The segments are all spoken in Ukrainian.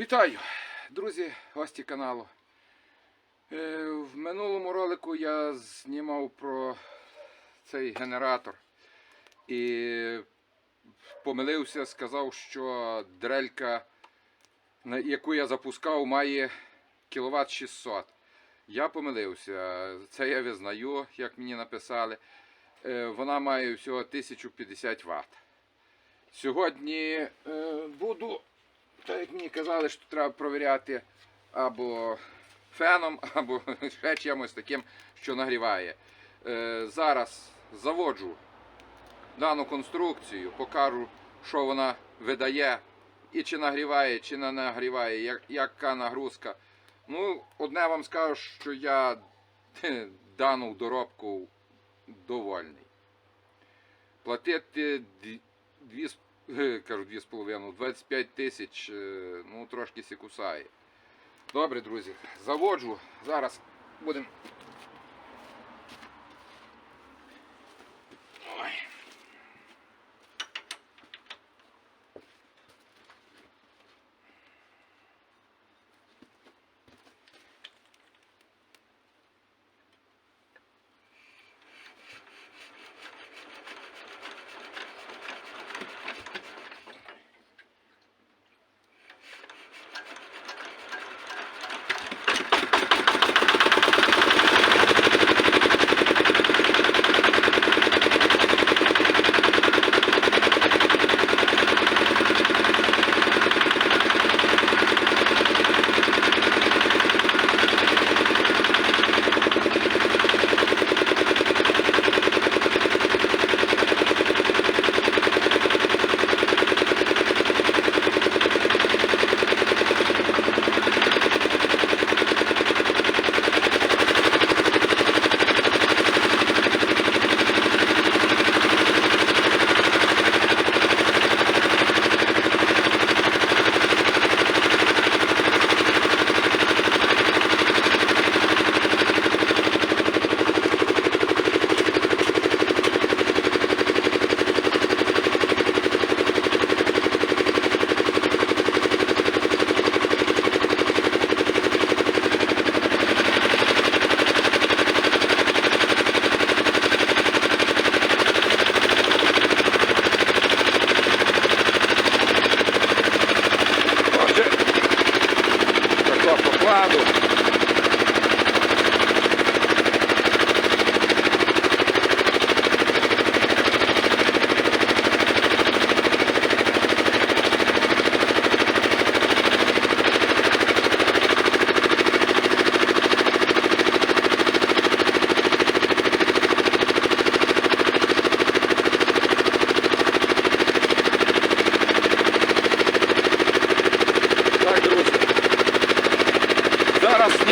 Вітаю, друзі, гості каналу. Е, В минулому ролику я знімав про цей генератор і помилився, сказав, що дрелька, яку я запускав, має кіловат 600. Я помилився, це я визнаю, як мені написали. Е, Вона має всього 1050 Вт. Сьогодні е, буду так як мені казали, що треба провіряти або феном, або ще чимось таким, що нагріває. Е, зараз заводжу дану конструкцію, покажу, що вона видає, і чи нагріває, чи не нагріває, як, яка нагрузка. Ну, одне вам скажу, що я дану доробку довольний. Платити дві, дві з- е, кажу, дві з половиною, 25 тисяч, е, ну трошки сі кусає. Добре, друзі, заводжу. Зараз будемо.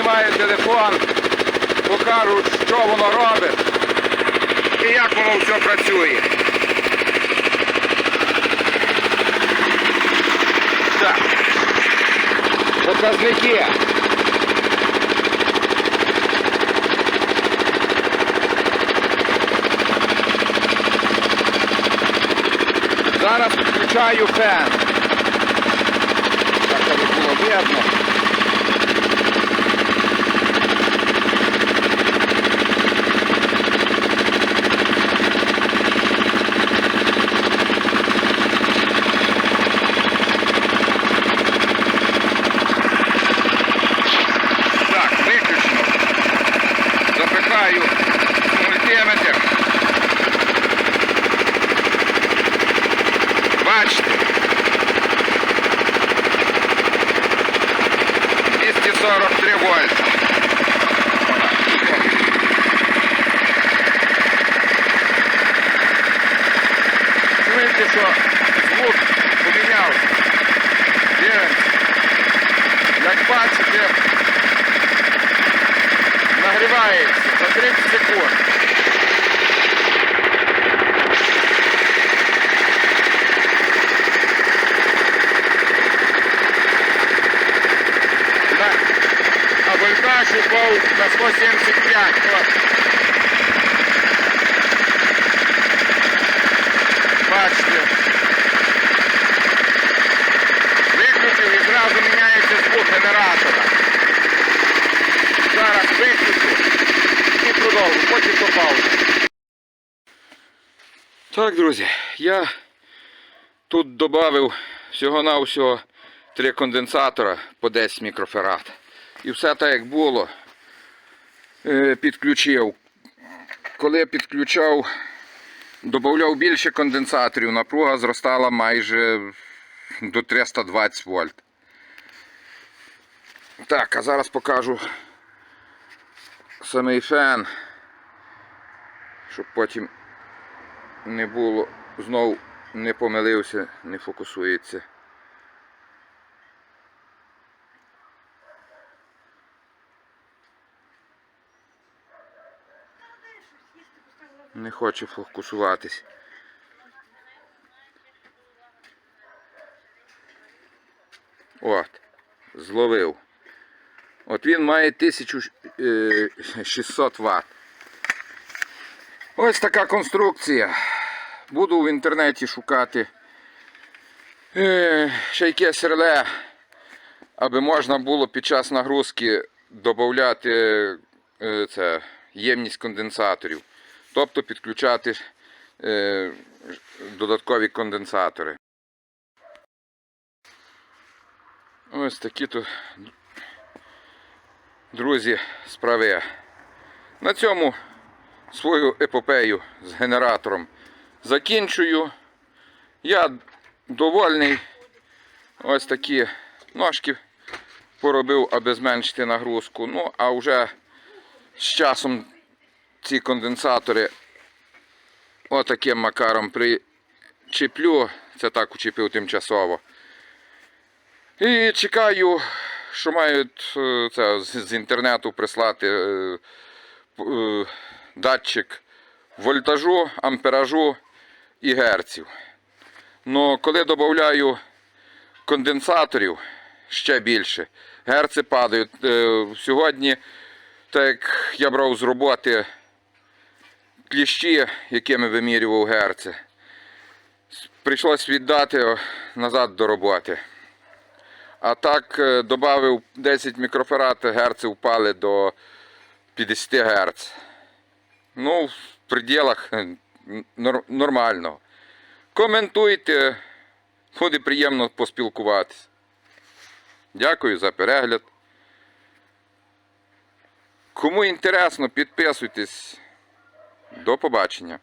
Зараз телефон, покажу, що воно робить і як воно все працює. Так. Показники. Зараз включаю фен. Так, щоб було видно. Бачите. 243 вольта. Чуєте, що звук помінявся. Як бачите, нагрівається за 30 секунд. Волк на 175. От. Бачите. Виключив і зразу міняється звук генератора. Зараз виключу і продовжу, потім попав. Так, друзі, я тут додав всього-навсього три конденсатора по 10 мікроферат. І все так, як було. Е, Підключив. Коли підключав, додавав більше конденсаторів, напруга зростала майже до 320 вольт. Так, а зараз покажу самий фен, щоб потім не було, знову не помилився, не фокусується. Не хоче фокусуватись. От, зловив. От він має 1600 Вт. Ось така конструкція. Буду в інтернеті шукати е, ще якесь реле, аби можна було під час нагрузки додати е, це, ємність конденсаторів. Тобто підключати е, додаткові конденсатори. Ось такі то, друзі, справи. На цьому свою епопею з генератором закінчую. Я довольний. Ось такі ножки поробив, аби зменшити нагрузку. Ну, а вже з часом ці конденсатори отаким макаром причеплю. Це так учепив тимчасово. І чекаю, що мають е, це, з інтернету прислати е, е, датчик вольтажу, амперажу і герців. Ну, коли додаю конденсаторів ще більше, герци падають. Сьогодні, так як я брав з роботи кліщі, якими вимірював герці, прийшлось віддати назад до роботи. А так додав 10 мікрофарад, герці впали до 50 Гц. Ну, в пределах е, нор- нормального. Коментуйте, буде приємно поспілкуватися. Дякую за перегляд. Кому інтересно, підписуйтесь. До побачення.